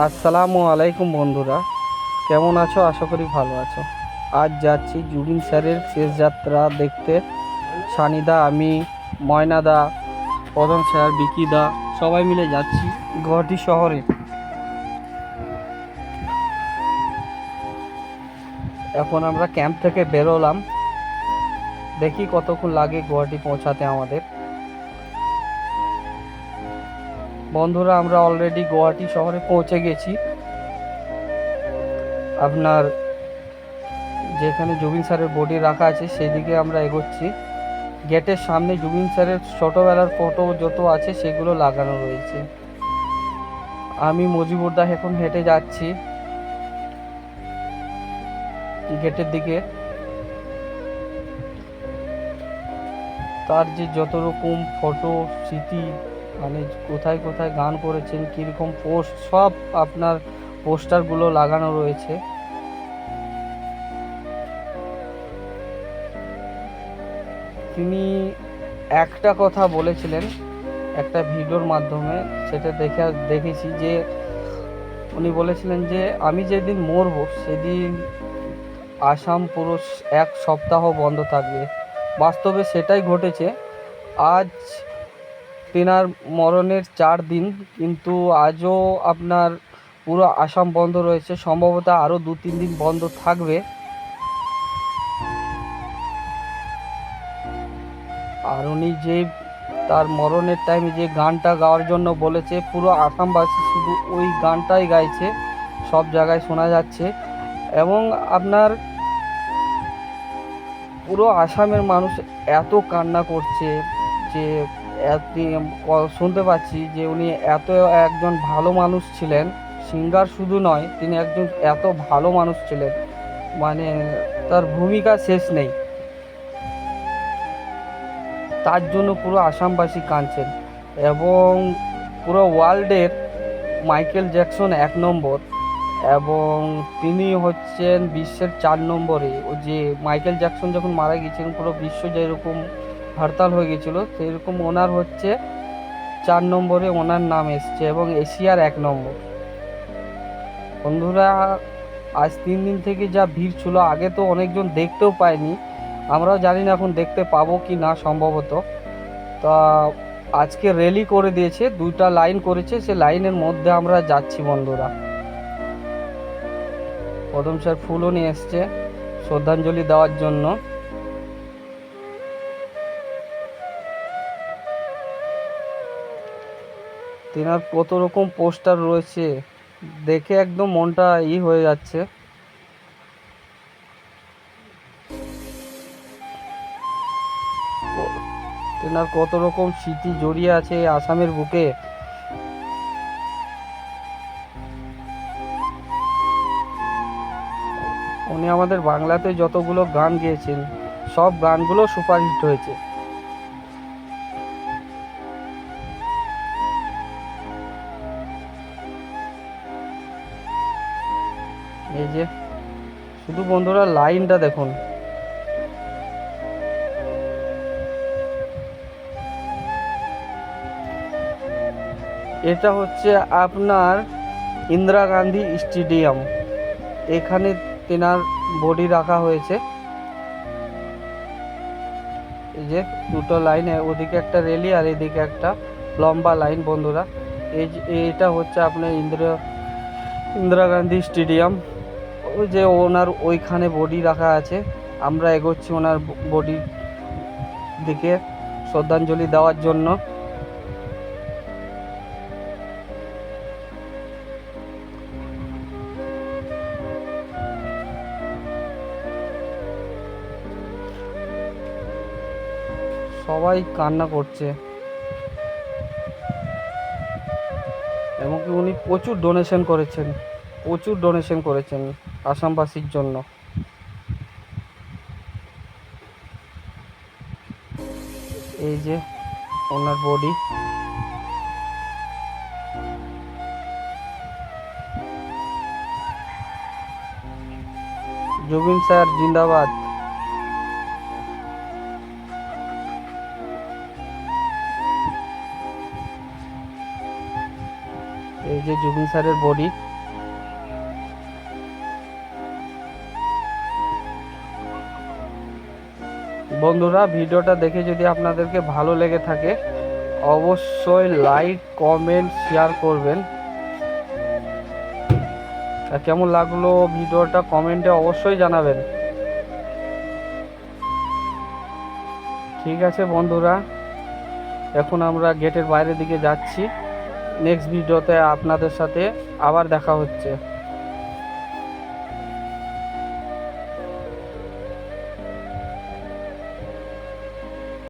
আসসালামু আলাইকুম বন্ধুরা। কেমন আছো? আশা করি ভালো আছো। আজ যাচ্ছি জুবিন স্যারের শেষ যাত্রা দেখতে। সানিদা, আমি, ময়নাদা পদম স্যার, বিকিদা, সবাই মিলে যাচ্ছি গুয়াহাটি শহরে। এখন আমরা ক্যাম্প থেকে বেরোলাম। দেখি কতক্ষণ লাগে গুয়াহাটি পৌঁছাতে আমাদের। বন্ধুরা, আমরা অলরেডি গুয়াহাটি শহরে পৌঁছে গেছি। আপনার যেখানে জুবিন স্যারের বডি রাখা আছে সেই দিকে আমরা এগোচ্ছি। গেটের সামনে জুবিন স্যারের ছোটোবেলার ফটো যত আছে, সেগুলো লাগানো রয়েছে। আমি মজিবুরদা এখন হেঁটে যাচ্ছি গেটের দিকে। তার যে যত রকম ফটো স্মৃতি মানে কোথায় কোথায় গান করেছেন, কীরকম পোস্ট, সব আপনার পোস্টারগুলো লাগানো রয়েছে। তিনি একটা কথা বলেছিলেন একটা ভিডিওর মাধ্যমে, সেটা দেখে, দেখেছি যে উনি বলেছিলেন যে, আমি যেদিন মরবো, সেদিন আসাম পুরো এক সপ্তাহ বন্ধ থাকবে। বাস্তবে সেটাই ঘটেছে। আজ তেনার মরণের চার দিন, কিন্তু আজও আপনার পুরো আসাম বন্ধ রয়েছে। সম্ভবত আরও দু তিন দিন বন্ধ থাকবে। আর উনি যে তার মরণের টাইমে যে গানটা গাওয়ার জন্য বলেছে, পুরো আসামবাসী শুধু ওই গানটাই গাইছে, সব জায়গায় শোনা যাচ্ছে। এবং আপনার পুরো আসামের মানুষ এত কান্না করছে যে শুনতে পাচ্ছি যে উনি এত একজন ভালো মানুষ ছিলেন, সিঙ্গার শুধু নয়, তিনি একজন এত ভালো মানুষ ছিলেন। মানে তার ভূমিকা শেষ নেই। তার জন্য পুরো আসামবাসী কাঁদছেন এবং পুরো ওয়ার্ল্ডের মাইকেল জ্যাকসন এক নম্বর এবং তিনি হচ্ছেন বিশ্বের চার নম্বরে। যে মাইকেল জ্যাকসন যখন মারা গিয়েছিলেন, পুরো বিশ্ব যেরকম হরতাল হয়ে গেছিল সেরকম ওনার হচ্ছে চার নম্বরে ওনার নাম এসছে এবং এশিয়ার এক নম্বর। বন্ধুরা, আজ তিন দিন থেকে যা ভিড় ছিল, আগে তো অনেকজন দেখতেও পায়নি। আমরাও জানি না এখন দেখতে পাবো কি না সম্ভবত। তা আজকে রেলি করে দিয়েছে, দুইটা লাইন করেছে, সে লাইনের মধ্যে আমরা যাচ্ছি বন্ধুরা। পদম স্যার ফুলও নিয়ে এসছে, শ্রদ্ধাঞ্জলি দেওয়ার জন্য। তেনার কত রকম পোস্টার রয়েছে, দেখে একদম মনটা ই হয়ে যাচ্ছে। তেনার কত রকম স্মৃতি জড়িয়ে আছে আসামের বুকে। উনি আমাদের বাংলাতে যতগুলো গান গেয়েছেন, সব গানগুলো সুপারহিট হয়েছে। এই যে, শুধু বন্ধুরা লাইনটা দেখুন। এটা হচ্ছে আপনার ইন্দিরা গান্ধী স্টেডিয়াম। এখানে তেনার বডি রাখা হয়েছে। এই যে, দুটো লাইন, ওদিকে একটা রেলি আর এদিকে একটা লম্বা লাইন, বন্ধুরা। এই এটা হচ্ছে আপনার ইন্দিরা ইন্দিরা গান্ধী স্টেডিয়াম। যে ওনার ওইখানে বডি রাখা আছে। আমরা এগোচ্ছি ওনার বডি দিকে শ্রদ্ধাঞ্জলি দেওয়ার জন্য। সবাই কান্না করছে। এমনকি উনি প্রচুর ডোনেশন করেছেন। প্রচুর ডোনেশন করেছেন। আসামবাসীর জন্য। এই যে ওনার বডি জুবিন স্যার জিন্দাবাদ। এই যে জুবিন স্যারের বডি বন্ধুরা, ভিডিওটা দেখে যদি আপনাদেরকে ভালো লেগে থাকে, অবশ্যই লাইক কমেন্ট শেয়ার করবেন। কেমন লাগল ভিডিওটা কমেন্টে অবশ্যই জানাবেন। ঠিক আছে বন্ধুরা, এখন আমরা গেটের বাইরের দিকে যাচ্ছি। নেক্সট ভিডিওতে আপনাদের সাথে আবার দেখা হচ্ছে।